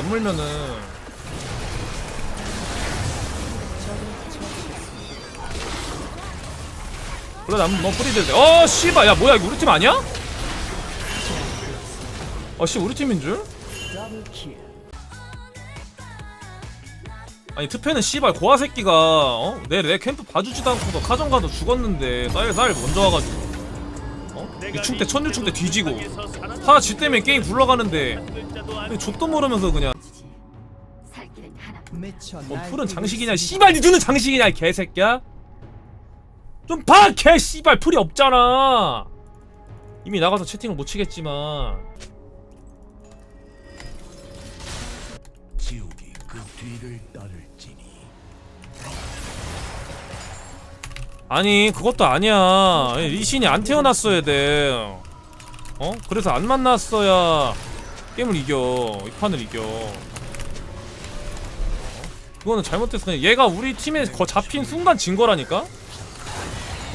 안 물면은 그래 뭐 뿌리들 돼. 어 씨발 야 뭐야 이거 우리 팀 아니야? 어씨 우리 팀인 줄? 아니 트페는 씨발 고아 새끼가 어? 내, 내 캠프 봐주지도 않고도 카정 가도 죽었는데 쌀, 쌀 먼저 와가지고 어? 유충 때 천유충 때 뒤지고. 하지 때문에 게임 굴러가는데. 족도 모르면서 그냥. 뭐 풀은 장식이냐 씨발 니 눈은 장식이냐 이 개새끼야? 좀 봐 개 씨발 풀이 없잖아. 이미 나가서 채팅을 못 치겠지만. 지옥이 그 뒤를 따를지니 아니 그것도 아니야. 아니, 리신이 안 태어났어야 돼. 어? 그래서 안 만났어야 게임을 이겨. 이 판을 이겨. 어? 그거는 잘못됐어. 얘가 우리 팀에 거 잡힌 순간 진 거라니까